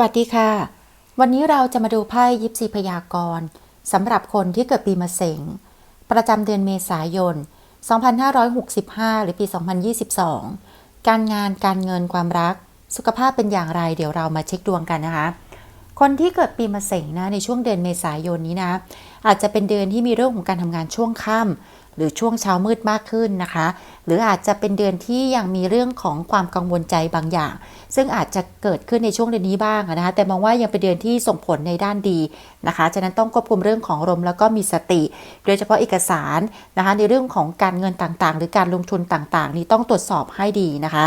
สวัสดีค่ะ วันนี้เราจะมาดูไพ่ยิปซีพยากรณ์สำหรับคนที่เกิดปีมะเสงประจำเดือนเมษายน 2565 หรือปี 2022 การงานการเงินความรัก สุขภาพเป็นอย่างไร เดี๋ยวเรามาเช็คดวงกันนะคะ คนที่เกิดปีมะเสงนะในช่วงเดือนเมษายนนี้นะ อาจจะเป็นเดือนที่มีเรื่องของการทำงานช่วงค่ำ หรือช่วงเช้ามืดมากขึ้นนะคะ หรืออาจจะเป็นเดือนที่ยังมีเรื่องของความกังวลใจบางอย่าง ซึ่งอาจจะเกิดขึ้นในช่วงเดือนนี้บ้างนะคะ แต่มองว่ายังเป็นเดือนที่ส่งผลในด้านดีนะคะ ฉะนั้นต้องควบคุมเรื่องของอารมแล้วก็มีสติ โดยเฉพาะเอกสารนะคะในเรื่องของการเงินต่างๆ หรือการลงทุนต่างๆ นี้ต้องตรวจสอบให้ดีนะคะ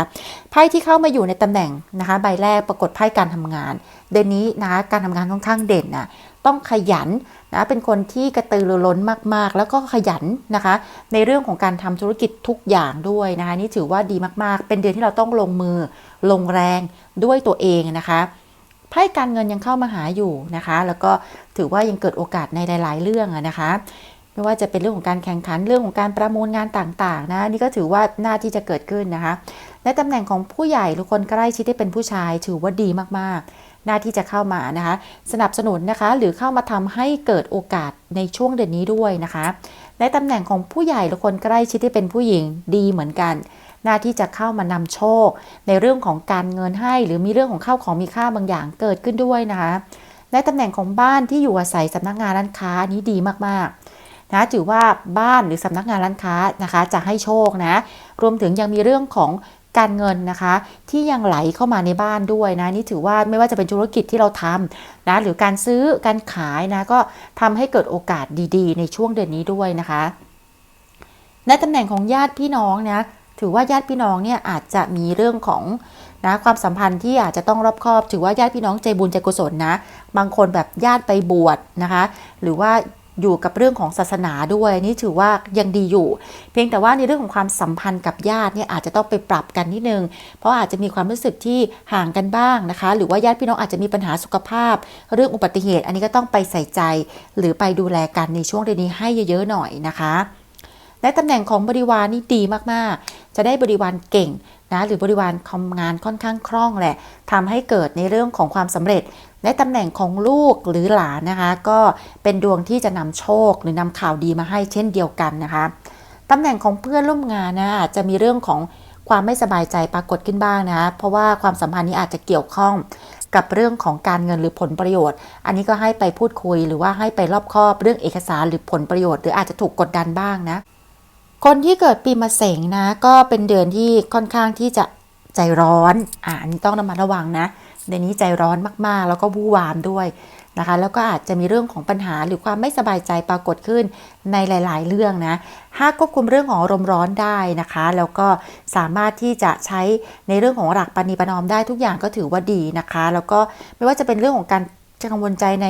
ไพ่ที่เข้ามาอยู่ในตำแหน่งนะคะใบแรกปรากฏไพ่การทำงาน เดือนนี้นะคะการทำงานค่อนข้างเด่นนะ ต้องขยันนะเป็นคนที่กระตือรือร้นมากๆ แล้วก็ขยันนะคะ ในเรื่องของการทำธุรกิจทุกอย่างด้วยนะคะนี่ถือว่าดีมากๆ เป็นเดือนที่เราต้องลงมือลงแรงด้วยตัวเองนะคะไพ่การเงินยังเข้ามาหาอยู่นะคะ แล้วก็ถือว่ายังเกิดโอกาสในหลาย ๆ เรื่องนะคะไม่ว่าจะเป็นเรื่องของการแข่งขันเรื่องของการประมูลงานต่าง ๆ นะนี่ก็ถือว่าน่าที่จะเกิดขึ้นนะคะในตำแหน่งของผู้ใหญ่หรือคนใกล้ชิดที่เป็นผู้ชาย ถือว่าดีมากๆ หน้าที่จะเข้ามานะคะ สนับสนุนนะคะ หรือเข้ามาทำให้เกิดโอกาสในช่วงเดือนนี้ด้วยนะคะ ในตำแหน่งของผู้ใหญ่หรือคนใกล้ชิดที่เป็นผู้หญิงดีเหมือนกัน หน้าที่จะเข้ามานำโชค ในเรื่องของการเงินให้ หรือมีเรื่องของข้าวของมีค่าบางอย่างเกิดขึ้นด้วยนะคะในตำแหน่งของบ้านที่อยู่อาศัยสำนักงานร้านค้านี้ดีมากๆนะถือว่าบ้านหรือสำนักงานร้านค้านะคะ จะให้โชคนะ รวมถึงยังมีเรื่องของ การเงินนะคะ ที่ยังไหลเข้ามาในบ้านด้วยนะนี่ถือว่าไม่ว่าจะเป็นธุรกิจที่เราทำนะหรือการซื้อการขายนะก็ทำให้เกิดโอกาสดีๆ ในช่วงเดือนนี้ด้วยนะคะ ในตำแหน่งของญาติพี่น้องนะถือว่าญาติพี่น้องเนี่ยอาจจะมีเรื่องของนะความสัมพันธ์ที่อาจจะต้องรอบคอบ ถือว่าญาติพี่น้องใจบุญใจกุศลนะ บางคนแบบญาติไปบวชนะคะ หรือว่า อยู่กับเรื่องของศาสนาด้วยนี่ถือว่ายังดีอยู่ เพียงแต่ว่าในเรื่องของความสัมพันธ์กับญาติเนี่ยอาจจะต้องไปปรับกันนิดนึง เพราะอาจจะมีความรู้สึกที่ห่างกันบ้างนะคะ หรือว่าญาติพี่น้องอาจจะมีปัญหาสุขภาพ เรื่องอุบัติเหตุ อันนี้ก็ต้องไปใส่ใจ หรือไปดูแลกันในช่วงเดือนนี้ให้เยอะๆหน่อยนะคะและตำแหน่งของบริวารนี่ดีมากๆ จะได้บริวารเก่งนะหรือบริวารทำงานค่อนข้างคล่องแหละทำให้เกิดในเรื่องของความสำเร็จในตำแหน่งของลูกหรือหลานนะคะ ก็เป็นดวงที่จะนำโชคหรือนำข่าวดีมาให้เช่นเดียวกันนะคะตำแหน่งของเพื่อนร่วมงานนะอาจจะมีเรื่องของความไม่สบายใจปรากฏขึ้นบ้างนะ เพราะว่าความสัมพันธ์นี้อาจจะเกี่ยวข้องกับเรื่องของการเงินหรือผลประโยชน์ อันนี้ก็ให้ไปพูดคุยหรือว่าให้ไปรอบคอบเรื่องเอกสารหรือผลประโยชน์ หรืออาจจะถูกกดดันบ้างนะ คนที่เกิดปีมะเสงนะก็เป็นเดือนที่ค่อนข้างที่จะใจร้อนอ่านี่ต้องระมัดระวังนะในนี้ใจร้อนมากๆ แล้วก็วู่วามด้วยนะคะ แล้วก็อาจจะมีเรื่องของปัญหาหรือความไม่สบายใจปรากฏขึ้นในหลาย ๆ เรื่องนะหากควบคุมเรื่องของอารมณ์ร้อนได้นะคะ แล้วก็สามารถที่จะใช้ในเรื่องของหลักปณิปนอมได้ทุกอย่างก็ถือว่าดีนะคะ แล้วก็ไม่ว่าจะเป็นเรื่องของการกังวลใจใน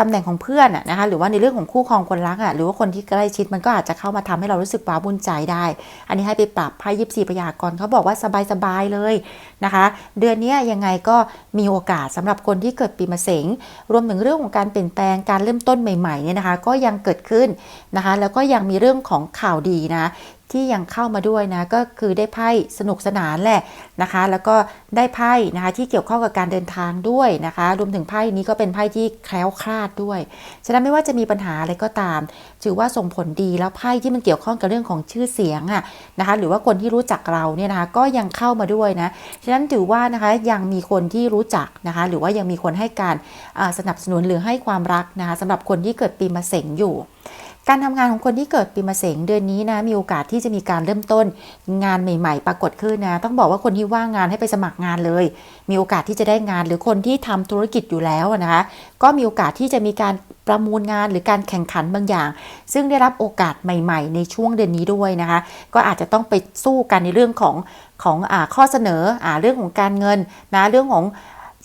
ตำแหน่งของเพื่อนนะคะหรือว่าในเรื่องของคู่ครองคนรักอะหรือว่าคนที่ใกล้ชิดมันก็อาจจะเข้ามาทำให้เรารู้สึกว้าวุ่นใจได้ อันนี้ให้ไปปรับไพ่ยิบสี่พยากรณ์เขาบอกว่าสบายๆเลยนะคะ เดือนนี้ยังไงก็มีโอกาสสำหรับคนที่เกิดปีมะเสงรวมถึงเรื่องของการเปลี่ยนแปลงการเริ่มต้นใหม่ๆเนี่ยนะคะ ก็ยังเกิดขึ้นนะคะ แล้วก็ยังมีเรื่องของข่าวดีนะ ที่ยังเข้ามาด้วยนะก็คือได้ไพ่สนุกสนานแหละนะคะ แล้วก็ได้ไพ่นะคะที่เกี่ยวข้องกับการเดินทางด้วยนะคะ รวมถึงไพ่นี้ก็เป็นไพ่ที่แคล้วคลาดด้วย ฉะนั้นไม่ว่าจะมีปัญหาอะไรก็ตาม ถือว่าส่งผลดีแล้วไพ่ที่มันเกี่ยวข้องกับเรื่องของชื่อเสียงอะนะคะ หรือว่าคนที่รู้จักเราเนี่ยนะคะก็ยังเข้ามาด้วยนะ ฉะนั้นถือว่านะคะยังมีคนที่รู้จักนะคะ หรือว่ายังมีคนให้การสนับสนุนหรือให้ความรักนะคะสำหรับคนที่เกิดปีมะเสงอยู่ การทำงานของคนที่เกิดปีมะเสงเดือนนี้นะมีโอกาสที่จะมีการเริ่มต้นงานใหม่ๆ ปรากฏขึ้นนะต้องบอกว่าคนที่ว่างงานให้ไปสมัครงานเลย มีโอกาสที่จะได้งานหรือคนที่ทำธุรกิจอยู่แล้วนะคะก็มีโอกาสที่จะมีการประมูลงานหรือการแข่งขันบางอย่าง ซึ่งได้รับโอกาสใหม่ๆ ในช่วงเดือนนี้ด้วยนะคะ ก็อาจจะต้องไปสู้กันในเรื่องของของอข้อเสนออเรื่องของการเงินนะเรื่องของ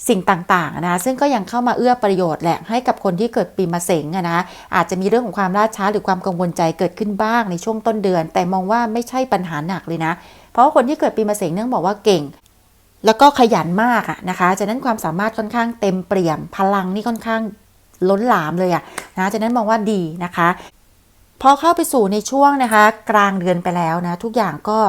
สิ่งต่างๆนะซึ่งก็ยังเข้ามาเอื้อประโยชน์แหละให้กับคนที่เกิดปีมะเสงนะอาจจะมีเรื่องของความล่าช้าหรือความกังวลใจเกิดขึ้นบ้างในช่วงต้นเดือน แต่มองว่าไม่ใช่ปัญหาหนักเลยนะ เพราะว่าคนที่เกิดปีมะเสงเนื่องบอกว่าเก่ง แล้วก็ขยันมากอะนะคะจากนั้นความสามารถค่อนข้างเต็มเปี่ยม พลังนี่ค่อนข้างล้นหลามเลยอะนะจากนั้นมองว่าดีนะคะ พอเข้าไปสู่ในช่วงนะคะ กลางเดือนไปแล้วนะทุกอย่างก็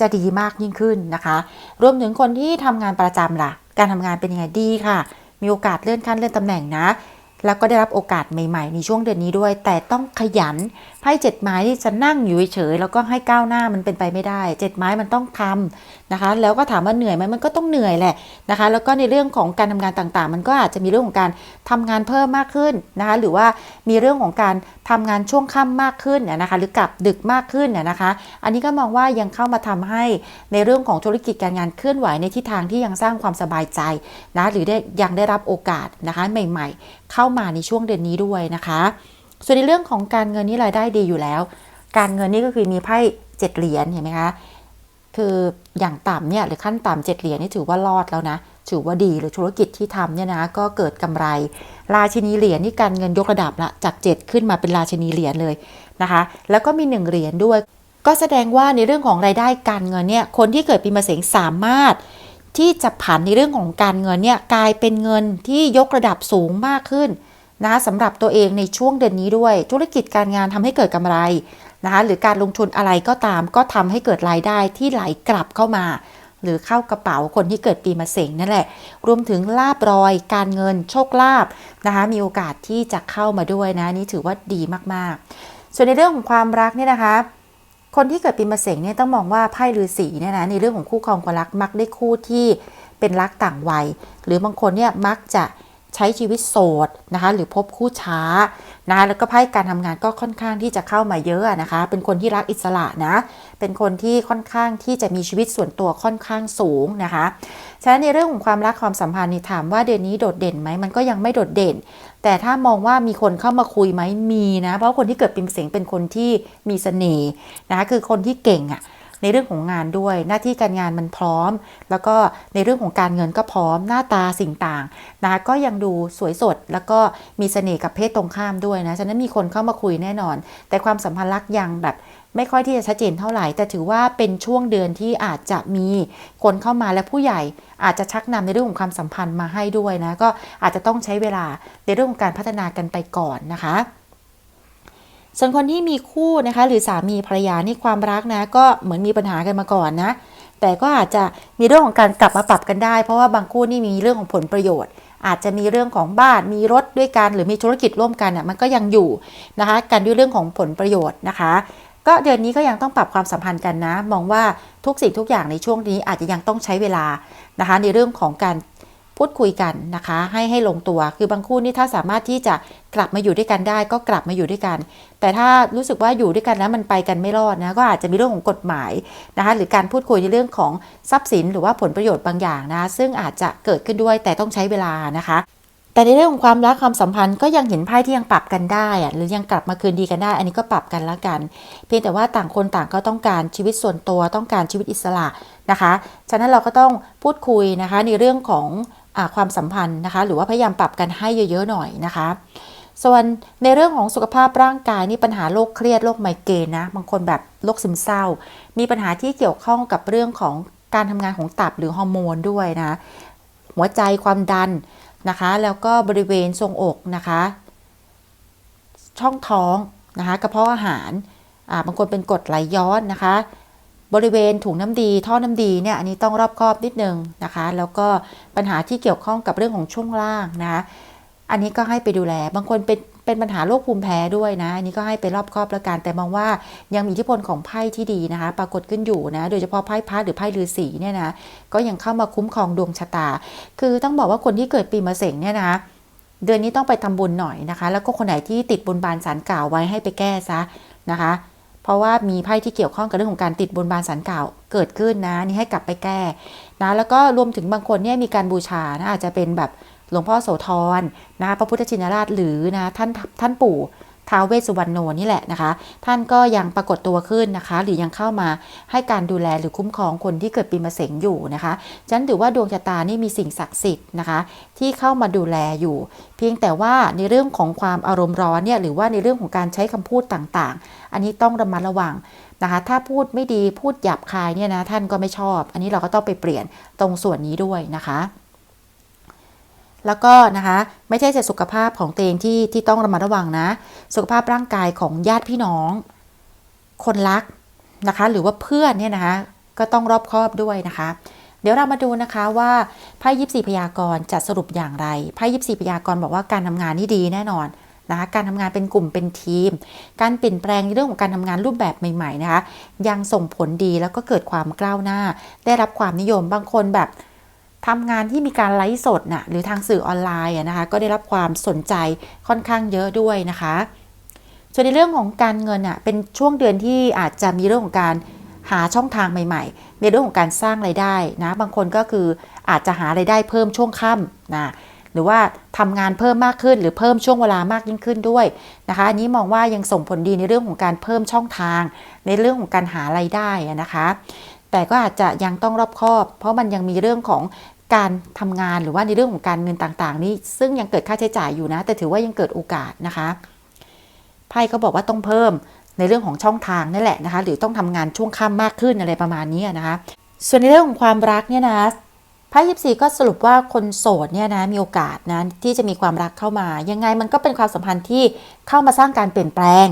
จะดีมากยิ่งขึ้นนะคะ รวมถึงคนที่ทำงานประจำล่ะ การทำงานเป็นยังไงดีค่ะ มีโอกาสเลื่อนขั้นเลื่อนตำแหน่งนะ แล้วก็ได้รับโอกาสใหม่ๆ ในช่วงเดือนนี้ด้วย แต่ต้องขยันไพ่เจ็ดไม้ที่จะนั่งอยู่เฉยๆแล้วก็ให้ก้าวหน้ามันเป็นไปไม่ได้เจ็ดไม้มันต้องทำนะคะ แล้วก็ถามว่าเหนื่อยไหมมันก็ต้องเหนื่อยแหละนะคะ แล้วก็ในเรื่องของการทำงานต่างๆ มันก็อาจจะมีเรื่องของการทำงานเพิ่มมากขึ้นนะคะ หรือว่ามีเรื่องของการทำงานช่วงค่ำมากขึ้นเนี่ยนะคะ หรือกลับดึกมากขึ้นเนี่ยนะคะ อันนี้ก็มองว่ายังเข้ามาทำให้ในเรื่องของธุรกิจการงานเคลื่อนไหวในทิศทางที่ยังสร้างความสบายใจนะหรือได้ยังได้รับโอกาสนะคะใหม่ ๆ เข้ามาในช่วงเดือนนี้ด้วยนะคะ ส่วนในเรื่องของการเงินนี่รายได้ดีอยู่แล้ว การเงินนี่ก็คือมีไพ่เจ็ดเหรียญเห็นไหมคะคืออย่างต่ำเนี่ยหรือขั้นต่ำเจ็ดเหรียญนี่ถือว่ารอดแล้วนะถือว่าดีหรือธุรกิจที่ทำเนี่ยนะก็เกิดกำไร ราชินีเหรียญนี่การเงินยกระดับละจาก 7 ขึ้นมาเป็นราชินีเหรียญเลยนะคะ แล้วก็มี 1 เหรียญด้วย ก็แสดงว่าในเรื่องของรายได้การเงินเนี่ยคนที่เกิดปีมะเสงสามารถ ที่จะผันในเรื่องของการเงินเนี่ยกลายเป็นเงินที่ยกระดับสูงมากขึ้นนะสำหรับตัวเองในช่วงเดือนนี้ด้วย ธุรกิจการงานทำให้เกิดกำไรนะคะหรือการลงทุนอะไรก็ตาม ก็ทำให้เกิดรายได้ที่ไหลกลับเข้ามา หรือเข้ากระเป๋าคนที่เกิดปีมะเสงนั่นแหละ รวมถึงลาบรอย การเงินโชคลาภนะคะมีโอกาสที่จะเข้ามาด้วยนะนี่ถือว่าดีมากๆ ส่วนในเรื่องของความรักเนี่ยนะคะ คนที่เกิดปีมะเสงเนี่ยต้องมองว่าไพ่ฤาษีเนี่ยนะในเรื่องของคู่ครองความรักมักได้คู่ที่เป็นรักต่างวัย หรือบางคนเนี่ยมักจะใช้ชีวิตโสดนะคะหรือพบคู่ช้านะแล้วก็ไพ่การทำงานก็ค่อนข้างที่จะเข้ามาเยอะนะคะ เป็นคนที่รักอิสระนะ เป็นคนที่ค่อนข้างที่จะมีชีวิตส่วนตัวค่อนข้างสูงนะคะ ฉะนั้นในเรื่องของความรักความสัมพันธ์นี่ถามว่าเดือนนี้โดดเด่นไหมมันก็ยังไม่โดดเด่น แต่ถ้ามองว่ามีคนเข้ามาคุยไหมมีนะ เพราะคนที่เกิดปีมะเสงเป็นคนที่มีเสน่ห์นะคะคือคนที่เก่งอะ่ะ ในเรื่องของงานด้วย หน้าที่การงานมันพร้อม แล้วก็ในเรื่องของการเงินก็พร้อมหน้าตาสิ่งต่างนะคะก็ยังดูสวยสด แล้วก็มีเสน่ห์กับเพศตรงข้ามด้วยนะฉะนั้นมีคนเข้ามาคุยแน่นอน แต่ความสัมพันธ์รักยังแบบไม่ค่อยที่จะชัดเจนเท่าไหร่ แต่ถือว่าเป็นช่วงเดือนที่อาจจะมีคนเข้ามาและผู้ใหญ่อาจจะชักนำในเรื่องของความสัมพันธ์มาให้ด้วยนะก็อาจจะต้องใช้เวลาในเรื่องของการพัฒนากันไปก่อนนะคะ ส่วนคนที่มีคู่นะคะหรือสามีภรรยานี่ความรักนะ ก็เหมือนมีปัญหากันมาก่อนนะ แต่ก็อาจจะมีเรื่องของการกลับมาปรับกันได้ เพราะว่าบางคู่นี่มีเรื่องของผลประโยชน์ อาจจะมีเรื่องของบ้านมีรถด้วยกัน หรือมีธุรกิจร่วมกันอะมันก็ยังอยู่นะคะกันด้วยเรื่องของผลประโยชน์นะคะ ก็เดือนนี้ก็ยังต้องปรับความสัมพันธ์กันนะ มองว่าทุกสิ่งทุกอย่างในช่วงนี้อาจจะยังต้องใช้เวลานะคะในเรื่องของการ พูดคุยกันนะคะ ให้ให้ลงตัว คือบางคู่นี่ถ้าสามารถที่จะกลับมาอยู่ด้วยกันได้ก็กลับมาอยู่ด้วยกัน แต่ถ้ารู้สึกว่าอยู่ด้วยกันแล้วมันไปกันไม่รอดนะก็อาจจะมีเรื่องของกฎหมายนะคะหรือการพูดคุยในเรื่องของทรัพย์สินหรือว่าผลประโยชน์บางอย่างนะซึ่งอาจจะเกิดขึ้นด้วยแต่ต้องใช้เวลานะคะแต่ในเรื่องของความรักความสัมพันธ์ก็ยังเห็นไพ่ที่ยังปรับกันได้หรือยังกลับมาคืนดีกันได้ อันนี้ก็ปรับกันละกัน เพียงแต่ว่าต่างคนต่างก็ต้องการชีวิตส่วนตัวต้องการชีวิตอิสระนะคะ ฉะนั้นเราก็ต้องพูดคุยนะคะในเรื่องของ ความสัมพันธ์นะคะ หรือว่าพยายามปรับกันให้เยอะๆหน่อยนะคะ ส่วนในเรื่องของสุขภาพร่างกายนี่ปัญหาโรคเครียดโรคไมเกรนนะบางคนแบบโรคซึมเศร้า มีปัญหาที่เกี่ยวข้องกับเรื่องของการทำงานของตับหรือฮอร์โมนด้วยนะหัวใจความดันนะคะ แล้วก็บริเวณทรงอกนะคะ ช่องท้องนะคะกระเพาะอาหารอ่าบางคนเป็นกรดไหลย้อนนะคะ บริเวณถุงน้ำดี ท่อน้ำดีเนี่ยอันนี้ต้องรอบคอบนิดนึงนะคะ แล้วก็ปัญหาที่เกี่ยวข้องกับเรื่องของช่วงล่างนะคะอันนี้ก็ให้ไปดูแล บางคนเป็นเป็นปัญหาโรคภูมิแพ้ด้วยนะ อันนี้ก็ให้ไปรอบครอบแล้วกัน แต่มองว่ายังมีอิทธิพลของไพ่ที่ดีนะคะ ปรากฏขึ้นอยู่นะ โดยเฉพาะไพ่พระหรือไพ่ฤาษีเนี่ยนะ ก็ยังเข้ามาคุ้มครองดวงชะตา คือต้องบอกว่าคนที่เกิดปีมะเสงเนี่ยนะ เดือนนี้ต้องไปทำบุญหน่อยนะคะ แล้วก็คนไหนที่ติดบุญบานสารกล่าวไว้ให้ไปแก้ซะนะคะ ราะว่ามีไพ่ที่เกี่ยวข้องกับเรื่องของการติดบนบานสันเก่าเกิดขึ้นนะนี่ให้กลับไปแก้นะแล้วก็รวมถึงบางคนเนี่ยมีการบูชานะอาจจะเป็นแบบหลวงพ่อโสธรนะพระพุทธชินราชหรือนะท่านท่านปู่ ท้าวเวสสุวรรณโนนี่แหละนะคะ ท่านก็ยังปรากฏตัวขึ้นนะคะ หรือยังเข้ามาให้การดูแลหรือคุ้มครองคนที่เกิดปีมะเสงอยู่นะคะฉันถือว่าดวงชะตานี่มีสิ่งศักดิ์สิทธิ์นะคะ ที่เข้ามาดูแลอยู่ เพียงแต่ว่าในเรื่องของความอารมณ์ร้อนเนี่ยหรือว่าในเรื่องของการใช้คำพูดต่างๆ อันนี้ต้องระมัดระวังนะคะถ้าพูดไม่ดีพูดหยาบคายเนี่ยนะท่านก็ไม่ชอบ อันนี้เราก็ต้องไปเปลี่ยนตรงส่วนนี้ด้วยนะคะ แล้วก็นะคะไม่ใช่แต่สุขภาพของตัวเองที่ที่ต้องระมัดระวังนะ สุขภาพร่างกายของญาติพี่น้อง คนรักนะคะ หรือว่าเพื่อนเนี่ยนะคะก็ต้องรอบคอบด้วยนะคะ เดี๋ยวเรามาดูนะคะว่าไพ่ยิปซีพยากรณ์จะสรุปอย่างไรไพ่ยิปซีพยากรณ์บอกว่าการทำงานนี่ดีแน่นอนนะคะการทำงานเป็นกลุ่มเป็นทีม การเปลี่ยนแปลงในเรื่องของการทำงานรูปแบบใหม่ ๆ นะคะ ยังส่งผลดีแล้วก็เกิดความก้าวหน้า ได้รับความนิยมบางคนแบบ ทำงานที่มีการไลฟ์สดน่ะหรือทางสื่อออนไลน์นะคะก็ได้รับความสนใจค่อนข้างเยอะด้วยนะคะ ส่วนในเรื่องของการเงินอะเป็นช่วงเดือนที่อาจจะมีเรื่องของการหาช่องทางใหม่ๆ ในเรื่องของการสร้างไรายได้นะบางคนก็คืออาจจะหาไรายได้เพิ่มช่วงค่ำนะหรือว่าทำงานเพิ่มมากขึ้น หรือเพิ่มช่วงเวลามากยิ่งขึ้นด้วยนะคะ อันนี้มองว่ายังส่งผลดีในเรื่องของการเพิ่มช่องทาง ในเรื่องของการหารายได้นะคะ แต่ก็อาจจะยังต้องรอบคอบ เพราะมันยังมีเรื่องของการทำงานหรือว่าในเรื่องของการเงินต่างๆ นี้ ซึ่งยังเกิดค่าใช้จ่ายอยู่นะ แต่ถือว่ายังเกิดโอกาสนะคะไพ่ก็บอกว่าต้องเพิ่มในเรื่องของช่องทางนั่นแหละนะคะ หรือต้องทำงานช่วงค่ำมากขึ้นอะไรประมาณนี้นะคะ ส่วนในเรื่องของความรักเนี่ยนะ ไพ่ยิปซีก็สรุปว่าคนโสดเนี่ยนะมีโอกาสนะที่จะมีความรักเข้ามา ยังไงมันก็เป็นความสัมพันธ์ที่เข้ามาสร้างการเปลี่ยนแปลง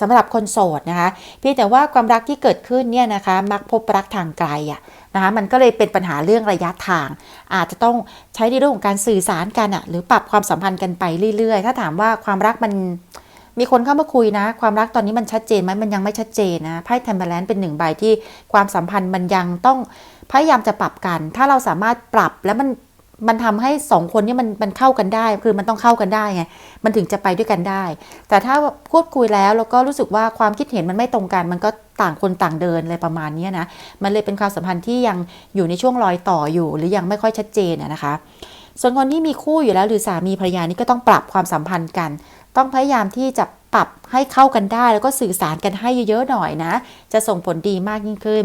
สำหรับคนโสดนะคะเพียงแต่ว่าความรักที่เกิดขึ้นเนี่ยนะคะมักพบรักทางไกลอะนะคะมันก็เลยเป็นปัญหาเรื่องระยะทาง อาจจะต้องใช้ในเรื่องของการสื่อสารกันอะหรือปรับความสัมพันธ์กันไปเรื่อยๆ ถ้าถามว่าความรักมัน มีคนเข้ามาคุยนะ ความรักตอนนี้มันชัดเจนไหมมันยังไม่ชัดเจนนะไพ่เทมเ r ลนเป็นหนึ่งใบที่ความสัมพันธ์มันยังต้องพยายามจะปรับกัน ถ้าเราสามารถปรับแล้วมันมันทำให้สองคนนี้มันมันเข้ากันได้ คือมันต้องเข้ากันได้ไง มันถึงจะไปด้วยกันได้ แต่ถ้าพูดคุยแล้วแล้วก็รู้สึกว่าความคิดเห็นมันไม่ตรงกัน มันก็ต่างคนต่างเดินอะไรประมาณนี้นะ มันเลยเป็นความสัมพันธ์ที่ยังอยู่ในช่วงรอยต่ออยู่ หรือยังไม่ค่อยชัดเจนนะคะ ส่วนคนที่มีคู่อยู่แล้วหรือสามีภรรยานี่ก็ต้องปรับความสัมพันธ์กัน ต้องพยายามที่จะปรับให้เข้ากันได้ แล้วก็สื่อสารกันให้เยอะๆหน่อยนะ จะส่งผลดีมากยิ่งขึ้น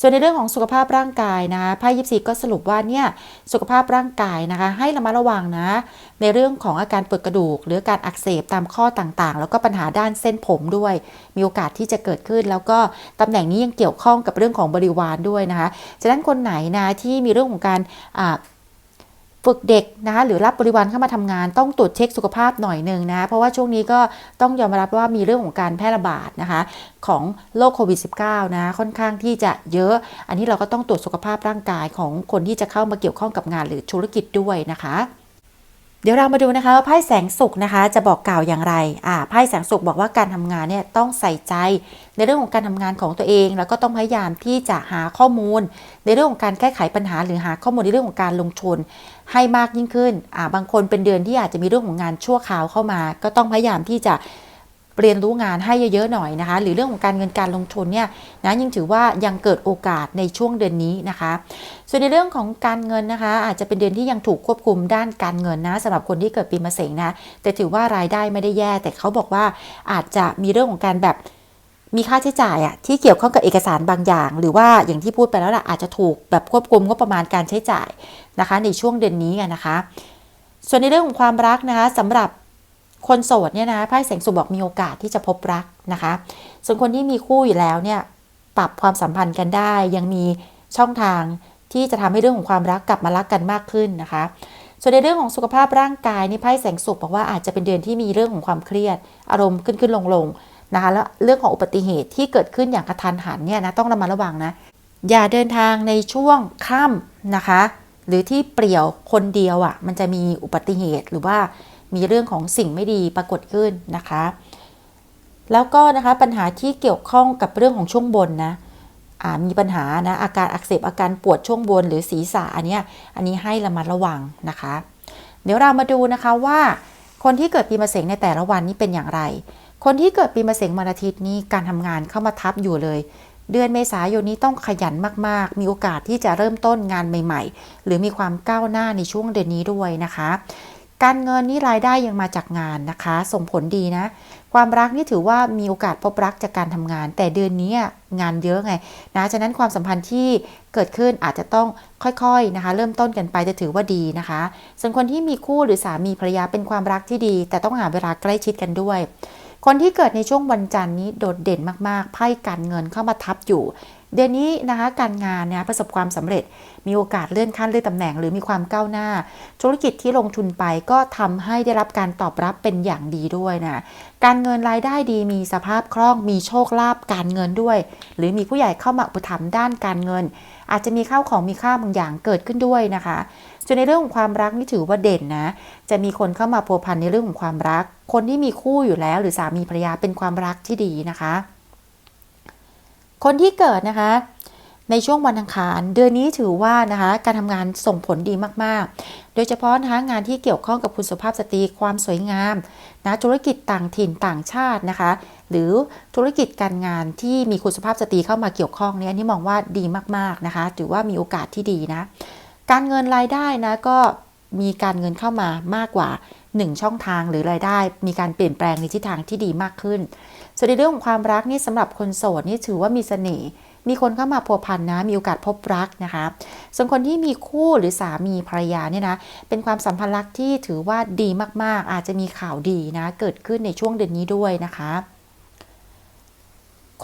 ส่วนในเรื่องของสุขภาพร่างกายนะไพ่ยิปซีก็สรุปว่าเนี่ยสุขภาพร่างกายนะคะ ให้ระมัดระวังนะ ในเรื่องของอาการปวดกระดูก หรือการอักเสบตามข้อต่างๆ แล้วก็ปัญหาด้านเส้นผมด้วย มีโอกาสที่จะเกิดขึ้น แล้วก็ตำแหน่งนี้ยังเกี่ยวข้องกับเรื่องของบริวารด้วยนะคะฉะนั้นคนไหนนะที่มีเรื่องของการ ฝึกเด็กนะคะหรือรับบริวารเข้ามาทำงานต้องตรวจเช็คสุขภาพหน่อยหนึ่งนะ เพราะว่าช่วงนี้ก็ต้องยอมรับว่ามีเรื่องของการแพร่ระบาดนะคะของโรคโควิด -19 นะค่อนข้างที่จะเยอะ อันนี้เราก็ต้องตรวจสุขภาพร่างกายของคนที่จะเข้ามาเกี่ยวข้องกับงานหรือธุรกิจด้วยนะคะ เดี๋ยวเรามาดูนะคะว่าไพ่แสงสุกนะคะ จะบอกกล่าวอย่างไรอ่าไพ่แสงสุกบอกว่าการทำงานเนี่ยต้องใส่ใจ ในเรื่องของการทำงานของตัวเอง แล้วก็ต้องพยายามที่จะหาข้อมูล ในเรื่องของการแก้ไขปัญหาหรือหาข้อมูลในเรื่องของการลงทุนให้มากยิ่งขึ้นอ่าบางคนเป็นเดือนที่อาจจะมีเรื่องของงานชั่วคราวเข้ามา ก็ต้องพยายามที่จะ เรียนรู้งานให้เยอะๆหน่อยนะคะ หรือเรื่องของการเงินการลงทุนเนี่ยนะยังถือว่ายังเกิดโอกาสในช่วงเดือนนี้นะคะ ส่วนในเรื่องของการเงินนะคะ อาจจะเป็นเดือนที่ยังถูกควบคุมด้านการเงินนะสำหรับคนที่เกิดปีมะเสงนะแต่ถือว่ารายได้ไม่ได้แย่ แต่เขาบอกว่าอาจจะมีเรื่องของการแบบมีค่าใช้จ่ายอะที่เกี่ยวข้องกับเอกสารบางอย่าง หรือว่าอย่างที่พูดไปแล้วล่ะอาจจะถูกแบบควบคุมงบประมาณการใช้จ่ายนะคะ ในช่วงเดือนนี้นะคะ ส่วนในเรื่องของความรักนะคะสำหรับ คนโสดเนี่ยนะไพ่แสงสุบอกมีโอกาสที่จะพบรักนะคะ ส่วนคนที่มีคู่อยู่แล้วเนี่ยปรับความสัมพันธ์กันได้ ยังมีช่องทางที่จะทำให้เรื่องของความรักกลับมารักกันมากขึ้นนะคะ ส่วนในเรื่องของสุขภาพร่างกายนี่ไพ่แสงสุขบอกว่าอาจจะเป็นเดือนที่มีเรื่องของความเครียด อารมณ์ขึ้นขึ้นลงลงนะคะแล้วเรื่องของอุบัติเหตุที่เกิดขึ้นอย่างกระทันหันเนี่ยนะต้องระมัดระวังนะอย่าเดินทางในช่วงค่ำนะคะ หรือที่เปลี่ยวคนเดียวอะ่ะมันจะมีอุบัติเหตุหรือว่า มีเรื่องของสิ่งไม่ดีปรากฏขึ้นนะคะ แล้วก็นะคะปัญหาที่เกี่ยวข้องกับเรื่องของช่วงบนนะมีปัญหานะอาการอักเสบอาการปวดช่วงบนหรือศีรษะอันเนี้ยอันนี้ให้ระมัดระวังนะคะ เดี๋ยวเรามาดูนะคะว่าคนที่เกิดปีมะเสงในแต่ละวันนี้เป็นอย่างไร คนที่เกิดปีมะเสงวันอาทิตย์นี้การทำงานเข้ามาทับอยู่เลย เดือนเมษายนนี้ต้องขยันมากๆ มีโอกาสที่จะเริ่มต้นงานใหม่ ๆ หรือมีความก้าวหน้าในช่วงเดือนนี้ด้วยนะคะ การเงินนี่รายได้ยังมาจากงานนะคะ ส่งผลดีนะ ความรักนี่ถือว่ามีโอกาสพบรักจากการทำงาน แต่เดือนนี้งานเยอะไงนะฉะนั้นความสัมพันธ์ที่เกิดขึ้นอาจจะต้องค่อยๆนะคะ เริ่มต้นกันไปจะถือว่าดีนะคะ ส่วนคนที่มีคู่หรือสามีภรรยาเป็นความรักที่ดี แต่ต้องหาเวลาใกล้ชิดกันด้วยคนที่เกิดในช่วงวันจันทร์นี้โดดเด่นมากๆ ไพ่การเงินเข้ามาทับอยู่ เดือนนี้นะคะการงานเนี่ยประสบความสำเร็จ มีโอกาสเลื่อนขั้นเลื่อนตำแหน่งหรือมีความก้าวหน้า ธุรกิจที่ลงทุนไปก็ทำให้ได้รับการตอบรับเป็นอย่างดีด้วยนะการเงินรายได้ดีมีสภาพคล่องมีโชคลาภการเงินด้วย หรือมีผู้ใหญ่เข้ามาอุปถัมภ์ด้านการเงิน อาจจะมีข้าวของมีค่าบางอย่างเกิดขึ้นด้วยนะคะส่วนในเรื่องของความรักนี่ถือว่าเด่นนะ จะมีคนเข้ามาพัวพันในเรื่องของความรัก คนที่มีคู่อยู่แล้วหรือสามีภรรยาเป็นความรักที่ดีนะคะ คนที่เกิดนะคะ ในช่วงวันอังคาร เดือนนี้ถือว่านะคะการทำงานส่งผลดีมากๆ โดยเฉพาะนะคะงานที่เกี่ยวข้องกับคุณสุภาพสตรีความสวยงามนะธุรกิจต่างถิ่นต่างชาตินะคะ หรือธุรกิจการงานที่มีคุณสุภาพสตรีเข้ามาเกี่ยวข้องเนี่ยนนี้มองว่าดีมากๆนะคะ ถือว่ามีโอกาสที่ดีนะ การเงินรายได้นะก็มีการเงินเข้ามามากกว่า 1 ช่องทางหรือรายได้ มีการเปลี่ยนแปลงในทิศทางที่ดีมากขึ้น ส่วนในเรื่องของความรักนี่สำหรับคนโสดนี่ถือว่ามีเสน่ห์มีคนเข้ามาพัวพันนะมีโอกาสพบรักนะคะ ส่วนคนที่มีคู่หรือสามีภรรยาเนี่ยนะเป็นความสัมพันธ์รักที่ถือว่าดีมากๆ อาจจะมีข่าวดีนะเกิดขึ้นในช่วงเดือนนี้ด้วยนะคะ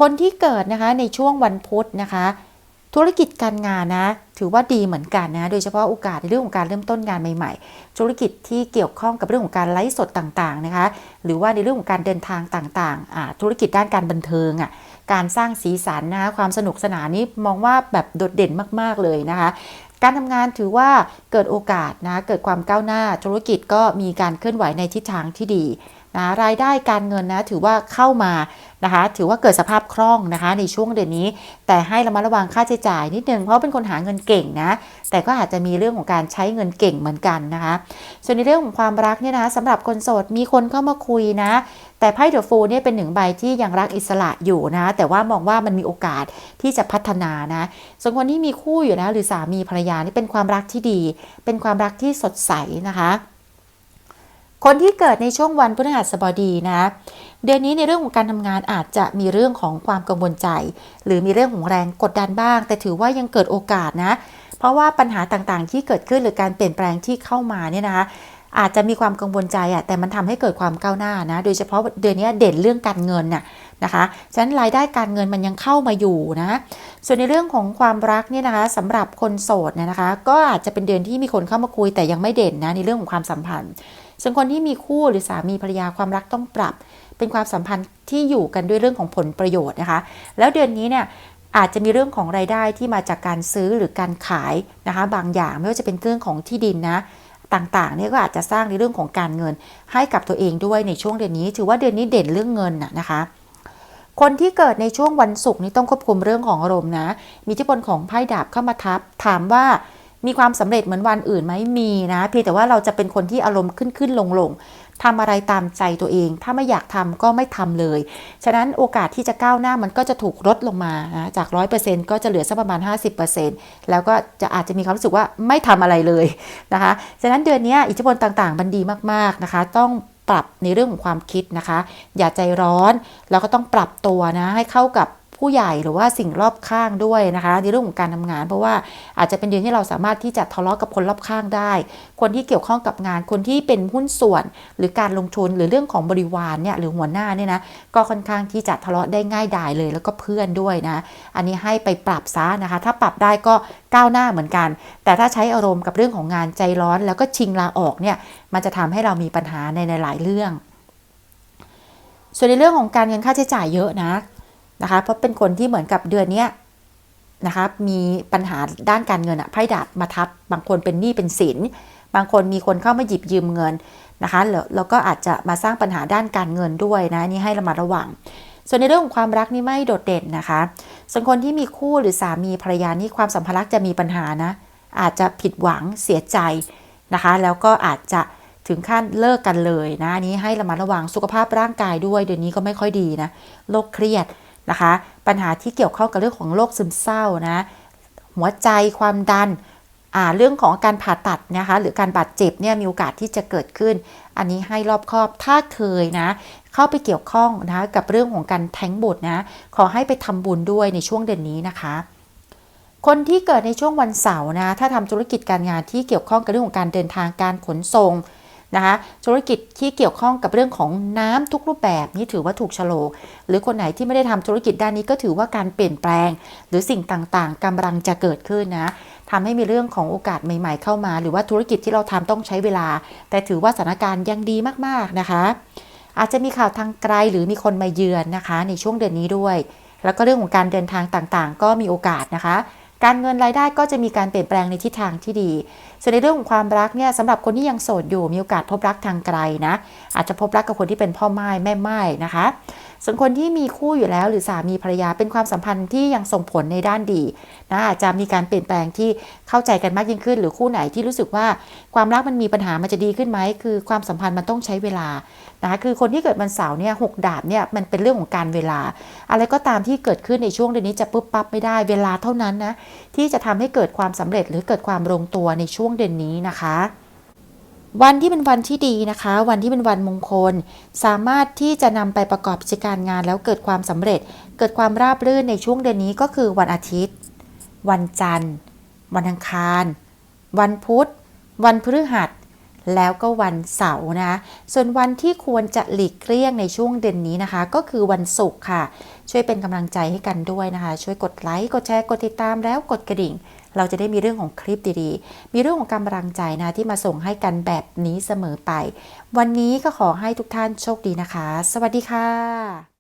คนที่เกิดนะคะในช่วงวันพุธนะคะ ธุรกิจการงานนะ ถือว่าดีเหมือนกันนะ โดยเฉพาะโอกาสในเรื่องของการเริ่มต้นงานใหม่ๆ ธุรกิจที่เกี่ยวข้องกับเรื่องของการไลฟ์สดต่างๆนะคะ หรือว่าในเรื่องของการเดินทางต่างๆ ธุรกิจด้านการบันเทิงอะการสร้างสีสันนะคะความสนุกสนานนี้มองว่าแบบโดดเด่นมากๆเลยนะคะ การทำงานถือว่าเกิดโอกาสนะเกิดความก้าวหน้าธุรกิจก็มีการเคลื่อนไหวในทิศทางที่ดี นะรายได้การเงินนะถือว่าเข้ามานะคะถือว่าเกิดสภาพคล่องนะคะในช่วงเดือนนี้ แต่ให้ระมัดระวังค่าใช้จ่ายนิดนึงเพราะเป็นคนหาเงินเก่งนะแต่ก็อาจจะมีเรื่องของการใช้เงินเก่งเหมือนกันนะคะส่วนในเรื่องของความรักเนี่ยนะสำหรับคนโสดมีคนเข้ามาคุยนะ แต่ไพ่เดอะฟูเนี่ยเป็นหนึ่งใบที่ยังรักอิสระอยู่นะแต่ว่ามองว่ามันมีโอกาสที่จะพัฒนานะส่วนคนที่มีคู่อยู่นะหรือสามีภรรยานี่เป็นความรักที่ดี เป็นความรักที่สดใสนะคะ คนที่เกิดในช่วงวันพฤหัสบดีนะ เดือนนี้ในเรื่องของการทำงานอาจจะมีเรื่องของความกังวลใจ หรือมีเรื่องของแรงกดดันบ้าง แต่ถือว่ายังเกิดโอกาสนะ เพราะว่าปัญหาต่างๆ ที่เกิดขึ้นหรือการเปลี่ยนแปลงที่เข้ามาเนี่ยนะคะอาจจะมีความกังวลใจอะแต่มันทำให้เกิดความก้าวหน้านะ โดยเฉพาะเดือนนี้เด่นเรื่องการเงินน่ะนะคะฉะนั้นรายได้การเงินมันยังเข้ามาอยู่นะ ส่วนในเรื่องของความรักเนี่ยนะคะสำหรับคนโสดเนี่ยนะคะ ก็อาจจะเป็นเดือนที่มีคนเข้ามาคุยแต่ยังไม่เด่นนะในเรื่องของความสัมพันธ์ ส่วนคนที่มีคู่หรือสามีภรรยาความรักต้องปรับ เป็นความสัมพันธ์ที่อยู่กันด้วยเรื่องของผลประโยชน์นะคะ แล้วเดือนนี้เนี่ยอาจจะมีเรื่องของรายได้ที่มาจากการซื้อหรือการขายนะคะบางอย่างไม่ว่าจะเป็นเรื่องของที่ดินนะต่างๆเนี่ยก็อาจจะสร้างในเรื่องของการเงิน ให้กับตัวเองด้วยในช่วงเดือนนี้ ถือว่าเดือนนี้เด่นเรื่องเงินนะนะคะ คนที่เกิดในช่วงวันศุกร์นี้ต้องควบคุมเรื่องของอารมณ์นะ มีอิทธิพลของไพ่ดาบเข้ามาทับ ถามว่า มีความสำเร็จเหมือนวันอื่นไหมมีนะเพียงแต่ว่าเราจะเป็นคนที่อารมณ์ขึ้นขึ้นลงลงทำอะไรตามใจตัวเอง ถ้าไม่อยากทำก็ไม่ทำเลย ฉะนั้นโอกาสที่จะก้าวหน้ามันก็จะถูกลดลงมานะจาก 100%ก็จะเหลือสักประมาณ 50%แล้วก็จะอาจจะมีความรู้สึกว่าไม่ทำอะไรเลยนะคะ ฉะนั้นเดือนนี้อิทธิพลต่างๆมันดีมากๆนะคะ ต้องปรับในเรื่องของความคิดนะคะ อย่าใจร้อน แล้วก็ต้องปรับตัวนะให้เข้ากับ ผู้ใหญ่หรือว่าสิ่งรอบข้างด้วยนะคะในเรื่องของการทำงาน เพราะว่าอาจจะเป็นเดือนที่เราสามารถที่จะทะเลาะกับคนรอบข้างได้ คนที่เกี่ยวข้องกับงานคนที่เป็นหุ้นส่วน หรือการลงทุนหรือเรื่องของบริวารเนี่ยหรือหัวหน้าเนี่ยนะก็ค่อนข้างที่จะทะเลาะได้ง่ายดายเลย แล้วก็เพื่อนด้วยนะ อันนี้ให้ไปปรับซะนะคะ ถ้าปรับได้ก็ก้าวหน้าเหมือนกัน แต่ถ้าใช้อารมณ์กับเรื่องของงานใจร้อน แล้วก็ชิงลาออกเนี่ยมันจะทำให้เรามีปัญหาในหลาย ๆ เรื่องส่วนในเรื่องของการเงินค่าใช้จ่ายเยอะนะ นะคะ เพราะเป็นคนที่เหมือนกับเดือนนี้นะคะมีปัญหาด้านการเงินอะไพ่ดาบมาทับ บางคนเป็นหนี้เป็นสิน บางคนมีคนเข้ามาหยิบยืมเงินนะคะแล้วก็อาจจะมาสร้างปัญหาด้านการเงินด้วยนะนี่ให้ระมัดระวัง ส่วนในเรื่องของความรักนี่ไม่โดดเด่นนะคะ ส่วนคนที่มีคู่หรือสามีภรรยานี่ความสัมพันธ์จะมีปัญหานะ อาจจะผิดหวังเสียใจนะคะ แล้วก็อาจจะถึงขั้นเลิกกันเลยนะนี้ให้ระมัดระวังสุขภาพร่างกายด้วย เดือนนี้ก็ไม่ค่อยดีนะโรคเครียด นะคะ ปัญหาที่เกี่ยวข้องกับเรื่องของโรคซึมเศร้านะ หัวใจความดันอ่าเรื่องของการผ่าตัดนะคะหรือการบาดเจ็บเนี่ยมีโอกาสที่จะเกิดขึ้น อันนี้ให้รอบคอบถ้าเคยนะ เข้าไปเกี่ยวข้องนะกับเรื่องของการแท้งบุตรนะ ขอให้ไปทำบุญด้วยในช่วงเดือนนี้นะคะ คนที่เกิดในช่วงวันเสาร์นะ ถ้าทำธุรกิจการงานที่เกี่ยวข้องกับเรื่องของการเดินทางการขนส่ง นะคะธุรกิจที่เกี่ยวข้องกับเรื่องของน้ำทุกรูปแบบนี่ถือว่าถูกโฉลกหรือคนไหนที่ไม่ได้ทำธุรกิจด้านนี้ก็ถือว่าการเปลี่ยนแปลง หรือสิ่งต่างๆกำลังจะเกิดขึ้นนะทำให้มีเรื่องของโอกาสใหม่ ๆ เข้ามา หรือว่าธุรกิจที่เราทำต้องใช้เวลา แต่ถือว่าสถานการณ์ยังดีมากๆนะคะ อาจจะมีข่าวทางไกลหรือมีคนมาเยือนนะคะ ในช่วงเดือนนี้ด้วย แล้วก็เรื่องของการเดินทางต่างๆ ก็มีโอกาสนะคะ การเงินรายได้ก็จะมีการเปลี่ยนแปลงในทิศทางที่ดี ส่วนในเรื่องของความรักเนี่ยสำหรับคนที่ยังโสดอยู่มีโอกาสพบรักทางไกลนะ อาจจะพบรักกับคนที่เป็นพ่อไม้แม่ไม้นะคะ ส่วนคนที่มีคู่อยู่แล้วหรือสามีภรรยาเป็นความสัมพันธ์ที่ยังส่งผลในด้านดีนะอาจจะมีการเปลี่ยนแปลงที่เข้าใจกันมากยิ่งขึ้น หรือคู่ไหนที่รู้สึกว่าความรักมันมีปัญหามันจะดีขึ้นไหมคือ ความสัมพันธ์มันต้องใช้เวลา นะคะคือคนที่เกิดวันเสาร์เนี่ยหกดาบเนี่ยมันเป็นเรื่องของการเวลา อะไรก็ตามที่เกิดขึ้นในช่วงเดือนนี้จะปุ๊บปั๊บไม่ได้เวลาเท่านั้นนะที่จะทำให้เกิดความสำเร็จหรือเกิดความลงตัวในช่วงเดือนนี้นะคะวันที่เป็นวันที่ดีนะคะ วันที่เป็นวันมงคล สามารถที่จะนำไปประกอบกิจการงานแล้วเกิดความสำเร็จ เกิดความราบรื่นในช่วงเดือนนี้ก็คือวันอาทิตย์ วันจันทร์ วันอังคาร วันพุธ วันพฤหัส แล้วก็วันเสาร์นะ ส่วนวันที่ควรจะหลีกเลี่ยงในช่วงเดือนนี้นะคะ ก็คือวันศุกร์ค่ะ ช่วยเป็นกำลังใจให้กันด้วยนะคะ ช่วยกดไลค์ กดแชร์ กดติดตามแล้วกดกระดิ่ง เราจะได้มีเรื่องของคลิปดีๆ มีเรื่องของกำลังใจนะที่มาส่งให้กันแบบนี้เสมอไป วันนี้ก็ขอให้ทุกท่านโชคดีนะคะ สวัสดีค่ะ